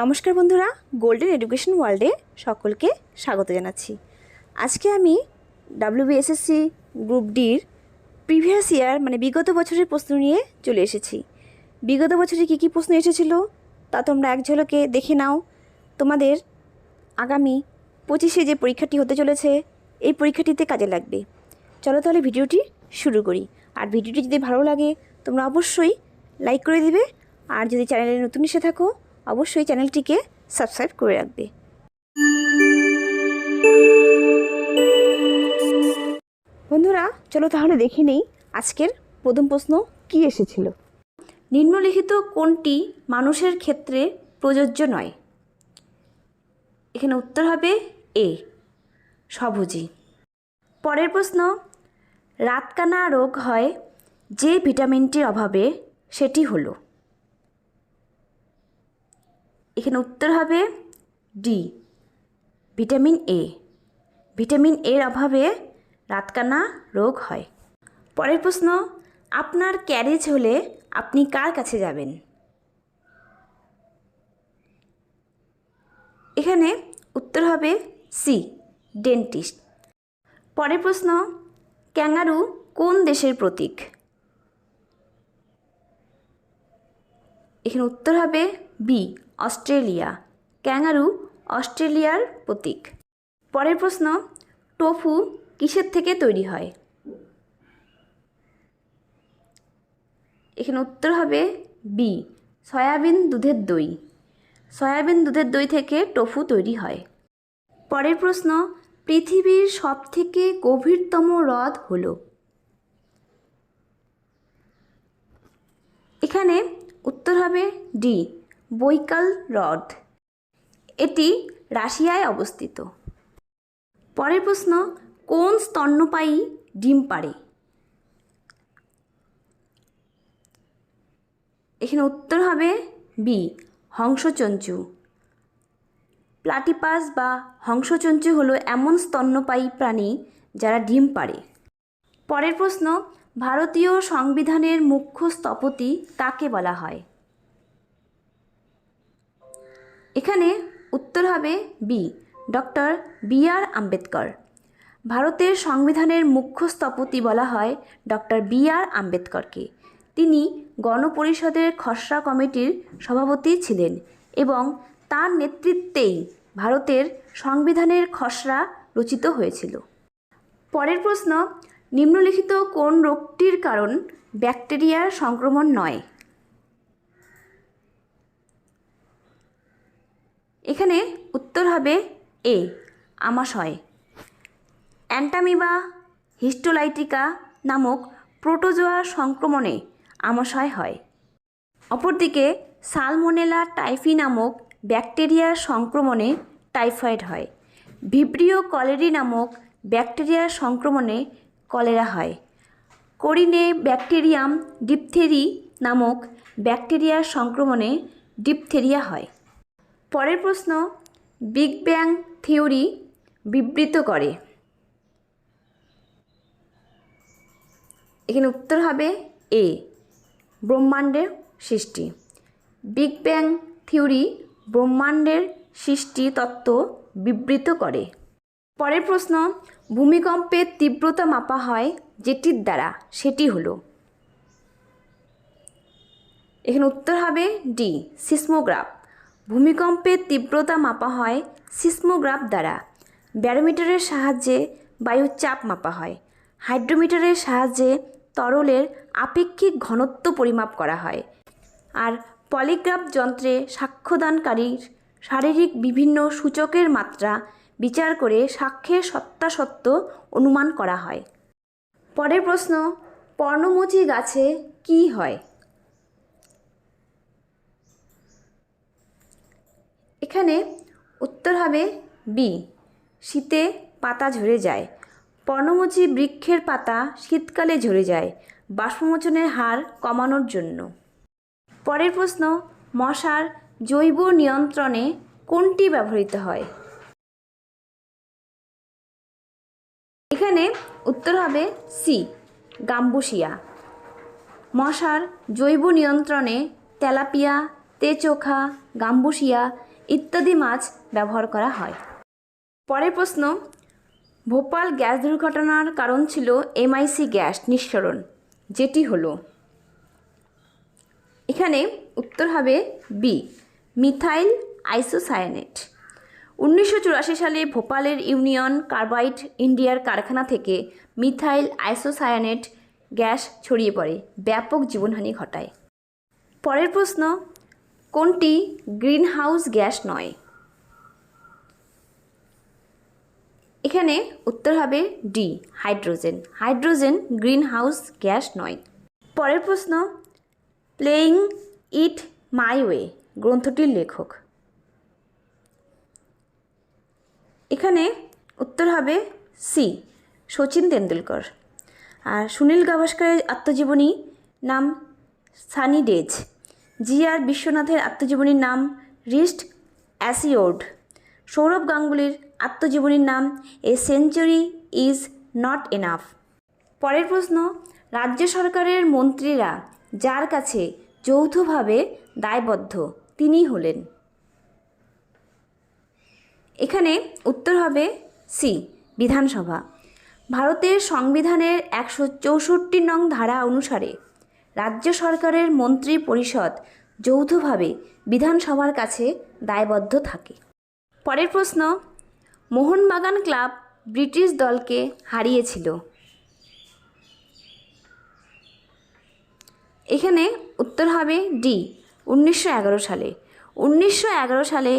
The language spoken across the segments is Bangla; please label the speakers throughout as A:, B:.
A: নমস্কার বন্ধুরা গোল্ডেন এডুকেশন ওয়ার্ল্ডে সকলকে স্বাগত জানাচ্ছি। আজকে আমি ডাব্লিউবিএসএসসি গ্রুপ ডির প্রিভিয়াস ইয়ার মানে বিগত বছরের প্রশ্ন নিয়ে চলে এসেছি। বিগত বছরে কী কী প্রশ্ন এসেছিল, তা তোমরা এক ঝলকে দেখে নাও। তোমাদের আগামী পঁচিশে যে পরীক্ষাটি হতে চলেছে, এই পরীক্ষাটিতে কাজে লাগবে। চলো তাহলে ভিডিওটি শুরু করি। আর ভিডিওটি যদি ভালো লাগে, তোমরা অবশ্যই লাইক করে দিবে। আর যদি চ্যানেলে নতুন এসে থাকো অবশ্যই চ্যানেলটিকে সাবস্ক্রাইব করে রাখবে। বন্ধুরা, চলো তাহলে দেখে নেই আজকের প্রথম প্রশ্ন কি এসেছিল। নিম্নলিখিত কোনটি মানুষের ক্ষেত্রে প্রযোজ্য নয়? এখানে উত্তর হবে এ সবুজি পরের প্রশ্ন, রাতকানা রোগ হয় যে ভিটামিনটির অভাবে, সেটি হলো। এখানে উত্তর হবে ডি ভিটামিন এ ভিটামিন এর অভাবে রাতকানা রোগ হয়। পরের প্রশ্ন, আপনার ক্যারেজ হলে আপনি কার কাছে যাবেন? এখানে উত্তর হবে সি ডেন্টিস্ট পরের প্রশ্ন, ক্যাঙ্গারু কোন দেশের প্রতীক? এখানে উত্তর হবে বি অস্ট্রেলিয়া। ক্যাঙ্গারু, অস্ট্রেলিয়ার প্রতীক। পরের প্রশ্ন, টোফু কিসের থেকে তৈরি হয়? এখানে উত্তর হবে বি, সয়াবিন দুধের দই। সয়াবিন দুধের দই থেকে টোফু তৈরি হয়। পরের প্রশ্ন, পৃথিবীর সবথেকে গভীরতম হ্রদ হল? এখানে উত্তর হবে ডি বৈকাল হ্রদ এটি রাশিয়ায় অবস্থিত। পরের প্রশ্ন, কোন স্তন্যপায়ী ডিম পাড়ে? এখানে উত্তর হবে বি, হংসচঞ্চু। প্লাটিপাস বা হংসচঞ্চু হলো এমন স্তন্যপায়ী প্রাণী যারা ডিম পাড়ে। পরের প্রশ্ন, ভারতীয় সংবিধানের মুখ্য স্থপতি কাকে বলা হয়? এখানে উত্তর হবে B, doctor B R Ambedkar. ভারতের সংবিধানের মুখ্য স্থপতি বলা হয় ডক্টর বি আর আম্বেদকরকে। তিনি গণপরিষদের খসড়া কমিটির সভাপতি ছিলেন এবং তার নেতৃত্বেই ভারতের সংবিধানের খসড়া রচিত হয়েছিল। পরের প্রশ্ন, নিম্নলিখিত কোন রোগটির কারণ ব্যাকটেরিয়ার সংক্রমণ নয়? এখানে উত্তর হবে এ আমাশয় অ্যান্টামিবা হিস্টোলাইটিকা নামক প্রোটোজোয়া সংক্রমণে আমাশয় হয় অপরদিকে সালমোনেলা টাইফি নামক ব্যাকটেরিয়ার সংক্রমণে টাইফয়েড হয়। ভিব্রিও কলেরি নামক ব্যাকটেরিয়ার সংক্রমণে কলেরা হয়। কোরিনে ব্যাকটেরিয়াম ডিপথেরি নামক ব্যাকটেরিয়ার সংক্রমণে ডিপথেরিয়া হয়। পরের প্রশ্ন বিগ ব্যাং থিওরি বিবৃত করে। এখানে উত্তর হবে এ ব্রহ্মাণ্ডের সৃষ্টি। বিগ ব্যাং থিওরি ব্রহ্মাণ্ডের সৃষ্টি তত্ত্ব বিবৃত করে। পরের প্রশ্ন, ভূমিকম্পের তীব্রতা মাপা হয় যেটির দ্বারা, সেটি হলো। এখানে উত্তর হবে ডি সিসমোগ্রাফ। ভূমিকম্পের তীব্রতা মাপা হয় সিসমোগ্রাফ দ্বারা। ব্যারোমিটারের সাহায্যে বায়ুর চাপ মাপা হয়। হাইড্রোমিটারের সাহায্যে তরলের আপেক্ষিক ঘনত্ব পরিমাপ করা হয়। আর পলিগ্রাফ যন্ত্রে সাক্ষ্যদানকারীর শারীরিক বিভিন্ন সূচকের মাত্রা বিচার করে সাক্ষ্যের সত্যাসত্য অনুমান করা হয়। পরের প্রশ্ন, পর্ণমোচী গাছে কি হয়? এখানে উত্তর হবে বি, শীতে পাতা ঝরে যায়। পর্ণমোচী বৃক্ষের পাতা শীতকালে ঝরে যায়, বাষ্পমোচনের হার কমানোর জন্য। পরের প্রশ্ন, মশার জৈব নিয়ন্ত্রণে কোনটি ব্যবহৃত হয়? এখানে উত্তর হবে সি গাম্বুসিয়া মশার জৈব নিয়ন্ত্রণে তেলাপিয়া তেচোখা গাম্বুসিয়া ইত্যাদি মাছ ব্যবহার করা হয়। পরের প্রশ্ন, ভোপাল গ্যাস দুর্ঘটনার কারণ ছিল এমআইসি গ্যাস নিঃসরণ, যেটি হলো এখানে উত্তর হবে বি মিথাইল আইসোসায়ানেট। উনিশশো চুরাশি সালে ভোপালের ইউনিয়ন কার্বাইড ইন্ডিয়ার কারখানা থেকে মিথাইল আইসোসায়ানেট গ্যাস ছড়িয়ে পড়ে, ব্যাপক জীবনহানি ঘটায়। পরের প্রশ্ন কোনটি গ্রিনহাউস গ্যাস নয়? এখানে উত্তর হবে D hydrogen. Hydrogen greenhouse gas নয়। পরের প্রশ্ন প্লেয়িং ইট মাই ওয়ে গ্রন্থটির লেখক। এখানে উত্তর হবে সি সচিন তেন্ডুলকর। আর সুনীল গাভাস্করের আত্মজীবনী নাম সানি ডেজ। জি আর বিশ্বনাথের আত্মজীবনীর নাম রিস্ট অ্যাসিওর্ড সৌরভ গাঙ্গুলির আত্মজীবনীর নাম a century is not enough পরের প্রশ্ন, রাজ্য সরকারের মন্ত্রীরা যার কাছে যৌথভাবে দায়বদ্ধ তিনি হলেন। এখানে উত্তর হবে সি, বিধানসভা। ভারতের সংবিধানের একশো চৌষট্টি নং ধারা অনুসারে রাজ্য সরকারের মন্ত্রী পরিষদ যৌথভাবে বিধানসভার কাছে দায়বদ্ধ থাকে। পরের প্রশ্ন, মোহনবাগান ক্লাব ব্রিটিশ দলকে হারিয়েছিল। এখানে উত্তর হবে ডি উনিশশো এগারো সালে। উনিশশো এগারো সালে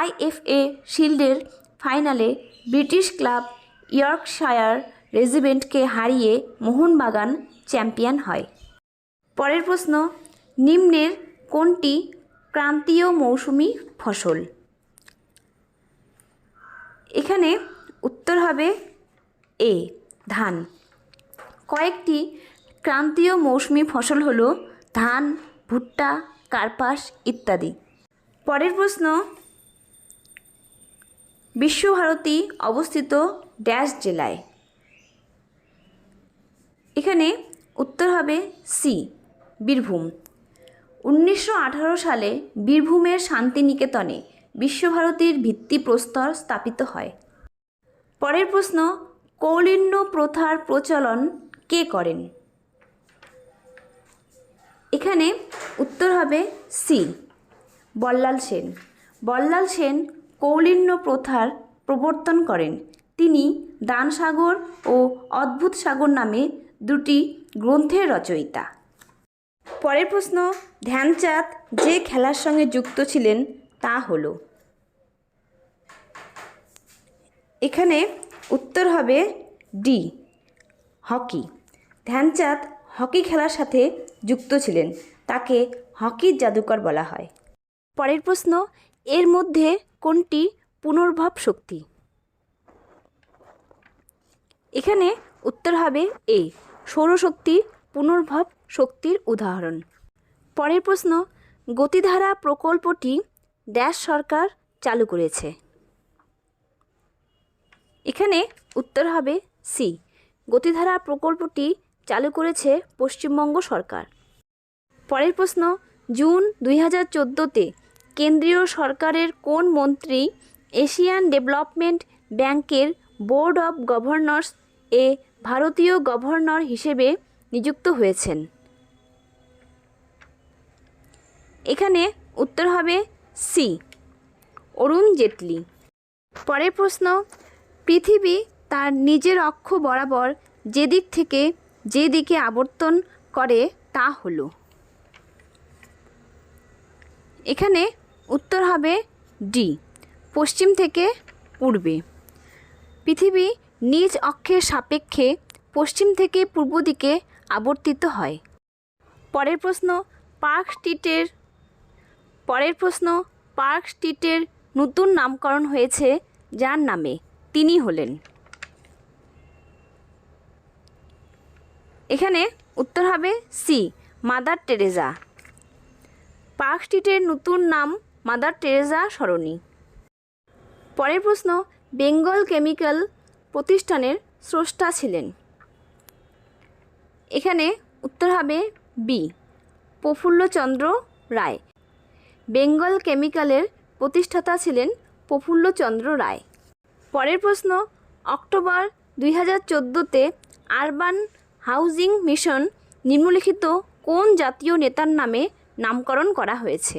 A: আইএফএ শিল্ডের ফাইনালে ব্রিটিশ ক্লাব ইয়র্কশায়ার রেজিমেন্টকে হারিয়ে মোহনবাগান চ্যাম্পিয়ন হয়। পরের প্রশ্ন, নিম্নের কোনটি ক্রান্তীয় মৌসুমি ফসল? এখানে উত্তর হবে এ, ধান। কয়েকটি ক্রান্তীয় মৌসুমি ফসল হলো ধান, ভুট্টা, কার্পাস ইত্যাদি। পরের প্রশ্ন, বিশ্বভারতী অবস্থিত ড্যাশ জেলায়? এখানে উত্তর হবে সি বীরভূম। উনিশশো আঠারো সালে বীরভূমের শান্তিনিকেতনে বিশ্বভারতীর ভিত্তিপ্রস্তর স্থাপিত হয়। পরের প্রশ্ন, কৌলিন্য প্রথার প্রচলন কে করেন? এখানে উত্তর হবে সি, বল্লাল সেন। বল্লাল সেন কৌলিন্য প্রথার প্রবর্তন করেন। তিনি দানসাগর ও অদ্ভুত সাগর নামে দুটি গ্রন্থের রচয়িতা। পরের প্রশ্ন, ধ্যানচাঁদ যে খেলার সঙ্গে যুক্ত ছিলেন তা হলো। এখানে উত্তর হবে ডি, হকি। ধ্যানচাঁদ হকি খেলার সাথে যুক্ত ছিলেন, তাকে হকির জাদুকর বলা হয়। পরের প্রশ্ন, এর মধ্যে কোনটি পুনর্ভব শক্তি? এখানে উত্তর হবে এ, সৌরশক্তি পুনর্ভব শক্তির উদাহরণ। পরের প্রশ্ন, গতিধারা প্রকল্পটি ড্যাশ সরকার চালু করেছে। এখানে উত্তর হবে সি, গতিধারা প্রকল্পটি চালু করেছে পশ্চিমবঙ্গ সরকার। পরের প্রশ্ন, জুন দুই হাজার কেন্দ্রীয় সরকারের কোন মন্ত্রী এশিয়ান ডেভেলপমেন্ট ব্যাংকের বোর্ড অব গভর্নর্স এ ভারতীয় গভর্নর হিসেবে নিযুক্ত হয়েছেন? এখানে উত্তর হবে সি। অরুণ জেটলি। পরের প্রশ্ন, পৃথিবী তার নিজের অক্ষ বরাবর যে দিক থেকে যে দিকে আবর্তন করে তা হলো। এখানে উত্তর হবে ডি, পশ্চিম থেকে পূর্বে। পৃথিবী নিজ অক্ষের সাপেক্ষে পশ্চিম থেকে পূর্ব দিকে আবর্তিত হয়। পরের প্রশ্ন, পার্ক স্ট্রিটের পরের প্রশ্ন, পার্ক স্ট্রিটের নতুন নামকরণ হয়েছে, যার নামে তিনি হলেন। এখানে উত্তর হবে সি, মাদার টেরেজা পার্ক স্ট্রিটের নতুন নাম, মাদার টেরেজা সরণি। পরের প্রশ্ন, বেঙ্গল কেমিক্যাল প্রতিষ্ঠানের স্রষ্টা ছিলেন। এখানে উত্তর হবে বি, প্রফুল্লচন্দ্র রায়। বেঙ্গল কেমিক্যালের প্রতিষ্ঠাতা ছিলেন প্রফুল্লচন্দ্র রায়। পরের প্রশ্ন, অক্টোবর দুই হাজার চোদ্দোতে আরবান হাউজিং মিশন নিম্নলিখিত কোন জাতীয় নেতার নামে নামকরণ করা হয়েছে?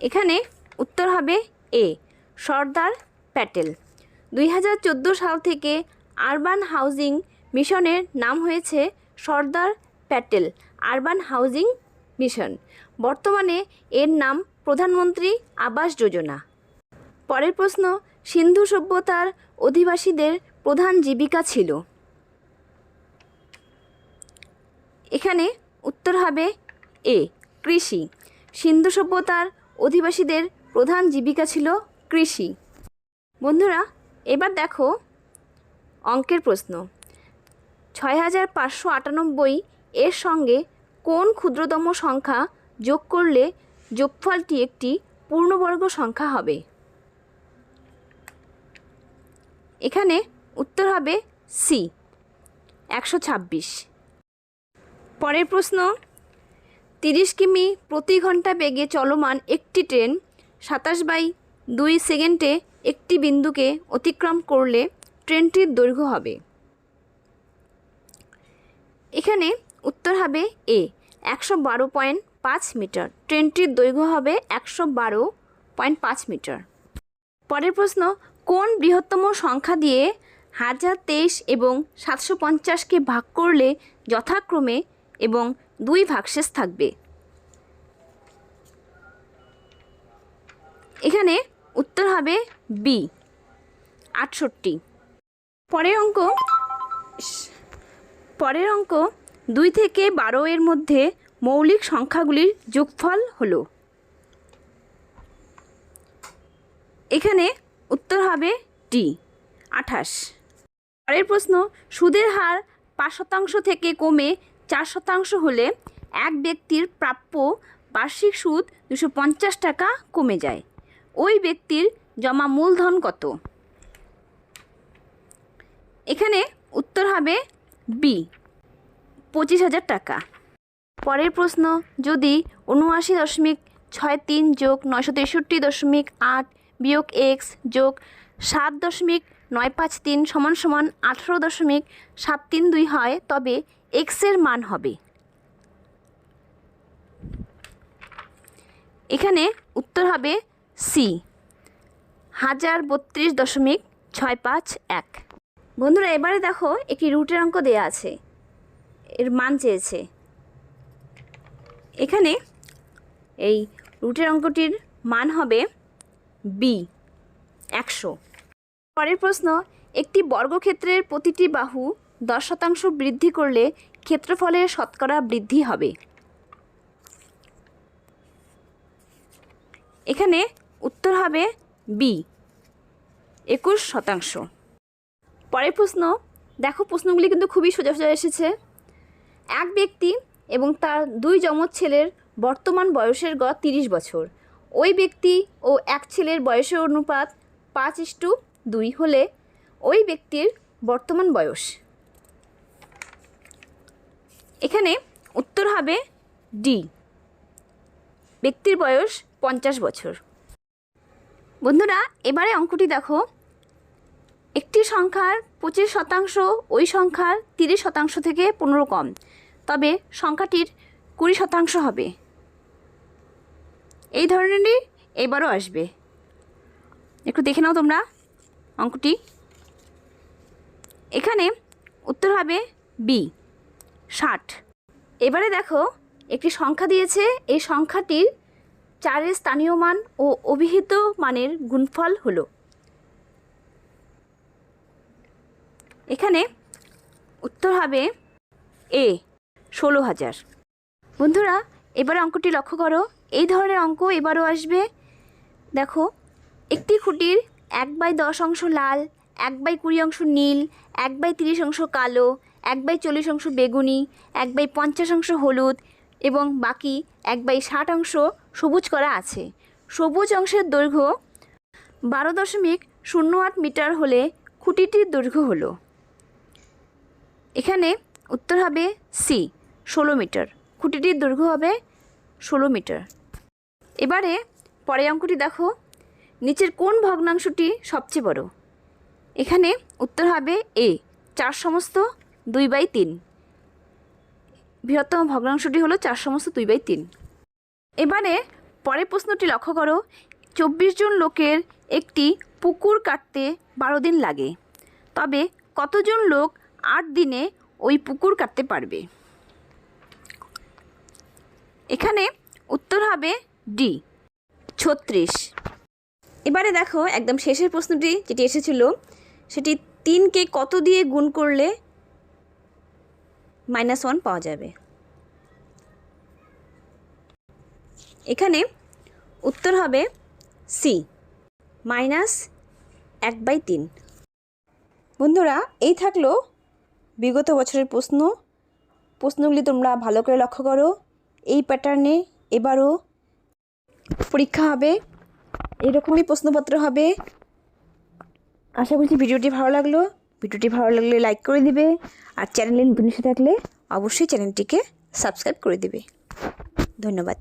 A: এখানে উত্তর হবে এ, সর্দার প্যাটেল। দুই হাজার চোদ্দ সাল থেকে আরবান হাউজিং মিশনের নাম হয়েছে Sardar Patel. Urban housing mission. বর্তমানে এর নাম প্রধানমন্ত্রী আবাস যোজনা। পরের প্রশ্ন, সিন্ধু সভ্যতার অধিবাসীদের প্রধান জীবিকা ছিল? এখানে উত্তর হবে এ, কৃষি। সিন্ধু সভ্যতার অধিবাসীদের প্রধান জীবিকা ছিল কৃষি। বন্ধুরা, এবার দেখো অঙ্কের প্রশ্ন। ছয় হাজার পাঁচশো আটানব্বই এর সঙ্গে কোন ক্ষুদ্রতম সংখ্যা যোগ করলে যোগফলটি একটি পূর্ণবর্গ সংখ্যা হবে? এখানে উত্তর হবে সি একশো ছাব্বিশ। পরের প্রশ্ন, তিরিশ কিমি প্রতি ঘণ্টা বেগে চলমান একটি ট্রেন সাতাশ বাই দুই সেকেন্ডে একটি বিন্দুকে অতিক্রম করলে ট্রেনটির দৈর্ঘ্য হবে। এখানে উত্তর হবে এ, একশো বারো পয়েন্ট পাঁচ মিটার। ট্রেনটির দৈর্ঘ্য হবে একশো বারো পয়েন্ট পাঁচ মিটার। পরের প্রশ্ন, কোন বৃহত্তম সংখ্যা দিয়ে হাজার তেইশ এবং সাতশো পঞ্চাশকে ভাগ করলে যথাক্রমে এবং দুই ভাগশেষ থাকবে? এখানে উত্তর হবে বি আটষট্টি। পরের অঙ্ক পরের অঙ্ক দুই থেকে বারো এর মধ্যে মৌলিক সংখ্যাগুলির যোগফল হল। এখানে উত্তর হবে ডি আঠাশ। পরের প্রশ্ন, সুদের হার পাঁচ শতাংশ থেকে কমে চার শতাংশ হলে এক ব্যক্তির প্রাপ্য বার্ষিক সুদ দুশো পঞ্চাশ টাকা কমে যায়। ওই ব্যক্তির জমা মূলধন কত? এখানে উত্তর হবে বি পঁচিশ হাজার টাকা। পরের প্রশ্ন, যদি উনআশি দশমিক ছয় তিন যোগ নয়শো তেষট্টি দশমিক আট বিয়োগ এক্স যোগ সাত দশমিক নয় পাঁচ তিন সমান সমান আঠেরো দশমিক সাত তিন দুই হয়, তবে এক্সের মান হবে। এখানে উত্তর হবে সি, হাজার বত্রিশ দশমিক ছয় পাঁচ এক। বন্ধুরা, এবারে দেখো একটি রুটের অঙ্ক দেয়া আছে। এর মান চেয়েছে। এখানে এই রুটের অঙ্কটির মান হবে বি একশো। পরের প্রশ্ন, একটি বর্গক্ষেত্রের প্রতিটি বাহু দশ শতাংশ বৃদ্ধি করলে ক্ষেত্রফলের শতকরা বৃদ্ধি হবে। এখানে উত্তর হবে বি একুশ শতাংশ। পরের প্রশ্ন, দেখো প্রশ্নগুলি কিন্তু খুবই সোজা সোজা এসেছে। এক ব্যক্তি এবং তার দুই যমজ ছেলের বর্তমান বয়সের গড় তিরিশ বছর। ওই ব্যক্তি ও এক ছেলের বয়সের অনুপাত পাঁচ ইস্টু দুই হলে ওই ব্যক্তির বর্তমান বয়স। এখানে উত্তর হবে ডি ব্যক্তির বয়স পঞ্চাশ বছর। বন্ধুরা, এবারে অঙ্কটি দেখো। একটি সংখ্যার পঁচিশ শতাংশ, ওই সংখ্যার তিরিশ শতাংশ থেকে পনেরো কম। তবে সংখ্যাটির কুড়ি শতাংশ হবে। এই ধরনেরই এবারও আসবে। একটু দেখে নাও তোমরা অঙ্কটি। এখানে উত্তর হবে বি ষাট। এবারে দেখো, একটি সংখ্যা দিয়েছে, এই সংখ্যাটির চারের স্থানীয় মান ও অভিহিত মানের গুণফল হলো। এখানে উত্তর হবে এ ষোলো হাজার। বন্ধুরা, এবার অঙ্কটি লক্ষ্য করো। এই ধরনের অঙ্ক এবারও আসবে। দেখো, একটি খুঁটির এক বাই দশ অংশ লাল, এক বাই কুড়ি অংশ নীল, এক বাই তিরিশ অংশ কালো, এক বাই চল্লিশ অংশ বেগুনি, এক বাই পঞ্চাশ অংশ হলুদ এবং বাকি এক বাই ষাট অংশ সবুজ করা আছে। সবুজ অংশের দৈর্ঘ্য বারো দশমিক শূন্য আট মিটার হলে খুঁটিটির দৈর্ঘ্য হলো। এখানে উত্তর হবে সি। ষোলো মিটার। খুঁটিটির দৈর্ঘ্য হবে ষোলো মিটার। এবারে পরের অঙ্কটি দেখো। নিচের কোন ভগ্নাংশটি সবচেয়ে বড়? এখানে উত্তর হবে এ, চার সমস্ত দুই বাই তিন। বৃহত্তম ভগ্নাংশটি হলো চার সমস্ত দুই বাই তিন। এবারে পরের প্রশ্নটি লক্ষ্য করো। চব্বিশ জন লোকের একটি পুকুর কাটতে বারো দিন লাগে। তবে কতজন লোক আট দিনে ওই পুকুর কাটতে পারবে? এখানে উত্তর হবে ডি। ছত্রিশ। এবারে দেখো একদম শেষের প্রশ্নটি যেটি এসেছিল, সেটি তিনকে কত দিয়ে গুণ করলে মাইনাস ওয়ান পাওয়া যাবে? এখানে উত্তর হবে সি মাইনাস এক বাই তিন। বন্ধুরা, এই থাকল বিগত বছরের প্রশ্ন। প্রশ্নগুলি তোমরা ভালো করে লক্ষ্য করো। এই প্যাটার্নে এবারও পরীক্ষা হবে, এরকমই প্রশ্নপত্র হবে। আশা করছি ভিডিওটি ভালো লাগল। ভিডিওটি ভালো লাগলে লাইক করে দিবে আর চ্যানেলে নতুন থাকলে অবশ্যই চ্যানেলটিকে সাবস্ক্রাইব করে দিবে। ধন্যবাদ।